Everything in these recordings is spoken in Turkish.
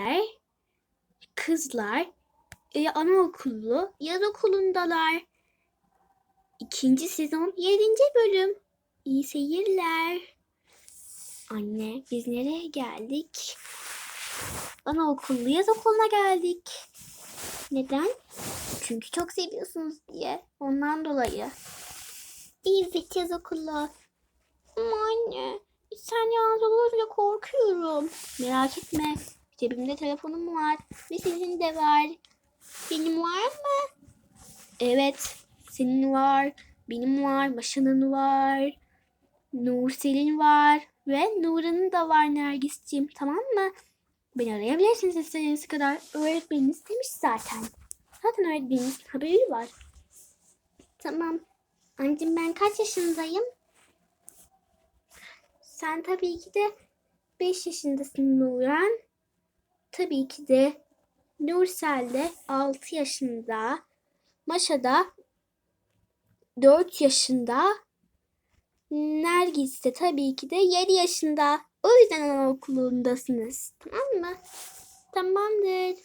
Anneler, kızlar e, anaokulu yaz okulundalar. İkinci sezon yedinci bölüm. İyi seyirler. Anne biz nereye geldik? Anaokulu yaz okuluna geldik. Neden? Çünkü çok seviyorsunuz diye. Ondan dolayı. Evet yaz okulu. Ama anne sen yalnız olunca korkuyorum. Merak etme. Cebimde telefonum var. Ve senin de var. Benim var mı? Evet. Senin var. Benim var. Maşa'nın var. Nursel'in var. Ve Nura'nın da var Nergis'ciğim. Tamam mı? Beni arayabilirsiniz istediğiniz kadar. Öğretmeniniz demiş zaten. Zaten öğretmeninizin haberi var. Tamam. Anneciğim ben kaç yaşındayım? Sen tabii ki de 5 yaşındasın Nuran. Tabii ki de Nursel de 6 yaşında. Maşa da 4 yaşında. Nergis de tabii ki de 7 yaşında. O yüzden anaokulundasınız. Tamam mı? Tamamdır.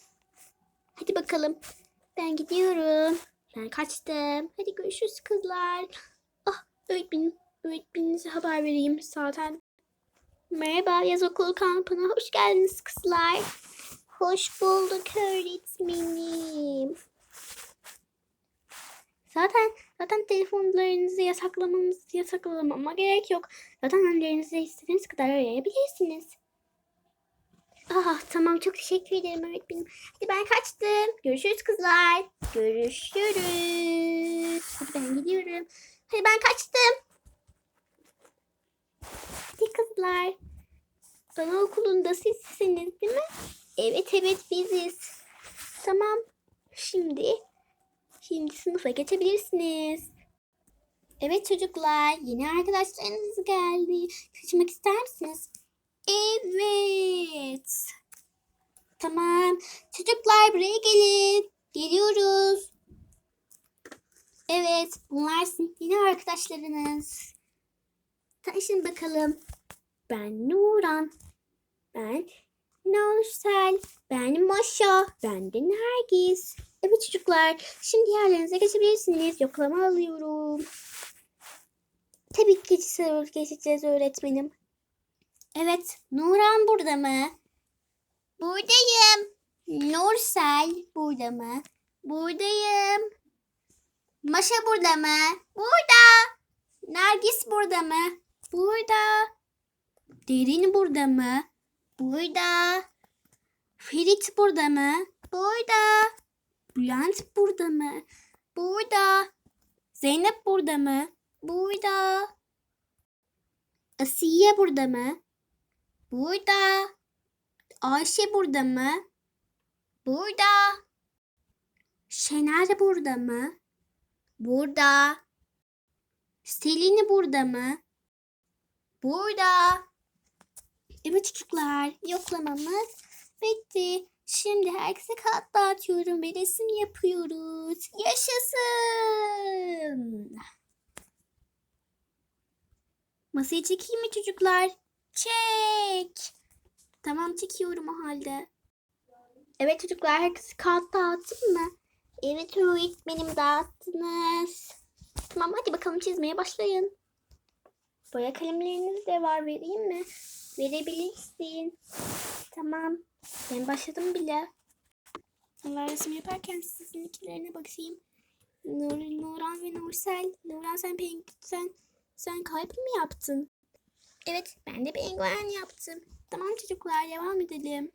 Hadi bakalım. Ben gidiyorum. Ben kaçtım. Hadi görüşürüz kızlar. Ah öğretmenim. Öğretmeninize haber vereyim zaten. Merhaba yaz okulu kampına hoş geldiniz kızlar. Hoş bulduk öğretmenim. Zaten zaten telefonlarınızı yasaklamanız yasaklamama gerek yok. Zaten annelerinize istediğiniz kadar arayabilirsiniz. Ah tamam çok teşekkür ederim öğretmenim. Hadi ben kaçtım. Görüşürüz kızlar. Görüşürüz. Hadi ben gidiyorum. Hadi ben kaçtım. Hadi kızlar. Anaokulunda sizsiniz? Evet evet biziz. Tamam. Şimdi şimdi sınıfa geçebilirsiniz. Evet çocuklar yeni arkadaşlarınız geldi. Kaçmak ister misiniz? Evet. Tamam. Çocuklar buraya gelin. Geliyoruz. Evet bunlar sizin yeni arkadaşlarınız. Tanışın bakalım. Ben Nuran. Ben Nursel. Ben Maşa. Ben de Nergis. Evet çocuklar. Şimdi yerlerinize geçebilirsiniz. Yoklama alıyorum. Tabii ki geçeceğiz, öğretmenim. Evet. Nuran burada mı? Buradayım. Nursel burada mı? Buradayım. Maşa burada mı? Burada. Nergis burada mı? Burada. Derin burada mı? Burada. Ferit burada mı? Burada. Bülent burada mı? Burada. Zeynep burada mı? Burada. Asiye burada mı? Burada. Ayşe burada mı? Burada. Şener burada mı? Burada. Selin burada mı? Burada. Evet çocuklar yoklamamız bitti. Şimdi herkese kağıt dağıtıyorum ve resim yapıyoruz. Yaşasın. Masayı çekeyim mi çocuklar? Çek. Tamam çekiyorum o halde. Evet çocuklar herkese kağıt dağıttım mı? Evet öğretmenim dağıttınız. Tamam hadi bakalım çizmeye başlayın. Boya kalemleriniz de var vereyim mi? Verebilirsin. Tamam. Ben başladım bile. Allah resim yaparken sizinkilerine bakayım. Nur, Nuran ve Nursel. Nuran sen peng sen sen kalp mi yaptın? Evet ben de penguen yaptım. Tamam çocuklar devam edelim.